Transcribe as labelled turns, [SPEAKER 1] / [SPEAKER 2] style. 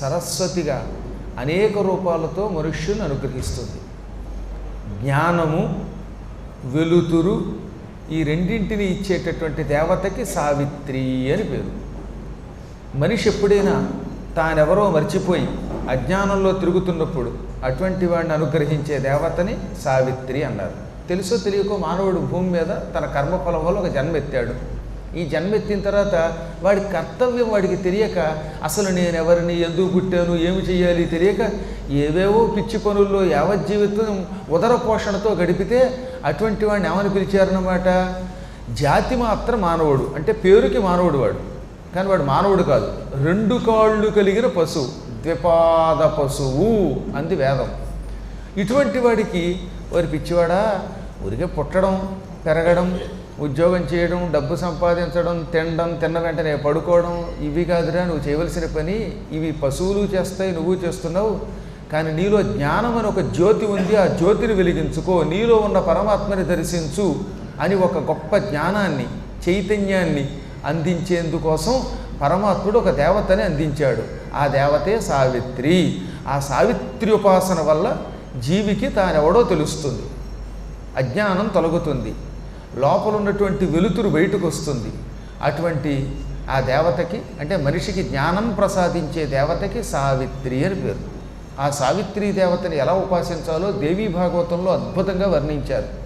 [SPEAKER 1] సరస్వతిగా అనేక రూపాలతో మనుష్యుని అనుగ్రహిస్తుంది. జ్ఞానము వెలుతురు ఈ రెండింటిని ఇచ్చేటటువంటి దేవతకి సావిత్రి అని పేరు. మనిషి ఎప్పుడైనా తానెవరో మర్చిపోయి అజ్ఞానంలో తిరుగుతున్నప్పుడు అటువంటి వాడిని అనుగ్రహించే దేవతని సావిత్రి అన్నారు. తెలుసో తెలియకో మానవుడు భూమి మీద తన కర్మఫలం వల్ల ఒక జన్మెత్తాడు ఈ జన్మెత్తిన తర్వాత వాడి కర్తవ్యం వాడికి తెలియక అసలు నేను ఎవరిని ఎందుకు పుట్టాను ఏమి చేయాలి తెలియక ఏవేవో పిచ్చి పనుల్లో యావజ్జీవితం ఉదర పోషణతో గడిపితే అటువంటి వాడిని ఏమని పిలిచారన్నమాట? జాతి మాత్రం మానవుడు అంటే పేరుకి మానవుడు వాడు. కానీ వాడు మానవుడు కాదు. రెండు కాళ్ళు కలిగిన పశువు ద్విపాద పశువు అంది వేదం. ఇటువంటి వాడికి వారి పిచ్చివాడా? ఊరికే పుట్టడం పెరగడం ఉద్యోగం చేయడం డబ్బు సంపాదించడం తినడం తిన్న వెంటనే పడుకోవడం ఇవి కాదురా నువ్వు చేయవలసిన పని. ఇవి పశువులు చేస్తాయి నువ్వు చేస్తున్నావు. కానీ నీలో జ్ఞానం అని ఒక జ్యోతి ఉంది ఆ జ్యోతిని వెలిగించుకో. నీలో ఉన్న పరమాత్మని దర్శించు అని ఒక గొప్ప జ్ఞానాన్ని చైతన్యాన్ని అందించేందుకోసం పరమాత్ముడు ఒక దేవతని అందించాడు. ఆ దేవతే సావిత్రి. ఆ సావిత్రి ఉపాసన వల్ల జీవికి తానెవడో తెలుస్తుంది. అజ్ఞానం తొలగుతుంది. లోపల ఉన్నటువంటి వెలుతురు బయటకు వస్తుంది. అటువంటి ఆ దేవతకి అంటే మనిషికి జ్ఞానం ప్రసాదించే దేవతకి సావిత్రి అని పేరు. ఆ సావిత్రి దేవతని ఎలా ఉపాసించాలో దేవీ భాగవతంలో అద్భుతంగా వర్ణించారు.